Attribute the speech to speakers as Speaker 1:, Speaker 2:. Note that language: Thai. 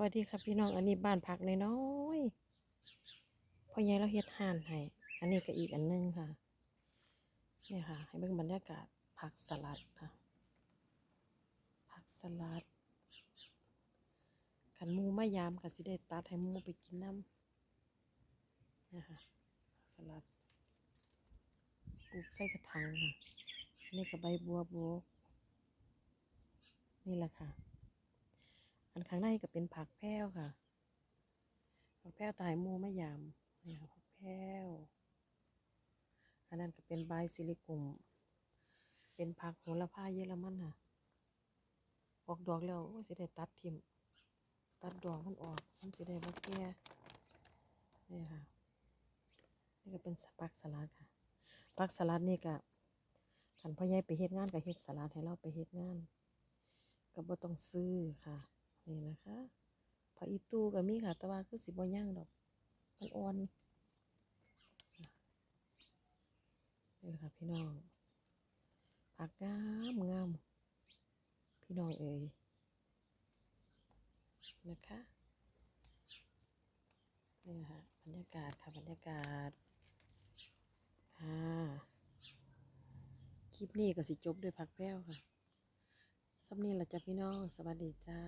Speaker 1: วัสดีครับพี่น้องอันนี้บ้านพักน้อยๆพ่อใหญ่เราเฮ็ดห่านให้อันนี้ก็อีกอันนึงค่ะเนี่ยค่ะ ให้เบิ่งบรรยากาศผักสลัดค่ะผักสลัดขันมูมายามก็สิได้ตัดให้มูไปกินน้ำเนี่ยค่ะผักสลัดปลูกใส่กระถางค่ะนนี้ก็ใบบัวบกนี่แหละค่ะ อันข้างในก็เป็นผักแพ้วค่ะ ผักแพ้วตายมูมะยามนี่ค่ะผักแพ้ว อันนั้นก็เป็นใบซิลิกุมเป็นผักโหระพาเยอรมันค่ะ ออกดอกแล้วโอ้ยสิได้ตัดทิมตัดดอกมันออก มันสิได้บ่แก่นี่ค่ะ นี่ก็เป็นผักสลัดค่ะผักสลัดนี่ก็ขันพ่อใหญ่ไปเฮ็ดงานก็เฮ็ดสลัดให้เราไปเฮ็ดงาน ก็บ่ต้องซื้อค่ะ นี่นะคะผักอีตูก็มีค่ะ แต่ว่าคือสิบ่ย่างดอก มันอ่อนนี่แหละค่ะพี่น้องผักงามงามพี่น้องเอ๋ยนะคะนี่ค่ะบรรยากาศค่ะบรรยากาศค่ะคลิปนี้ก็สิจบด้วยผักแพ้วค่ะ สำนีหละจ้ะพี่น้อง สวัสดีจ้า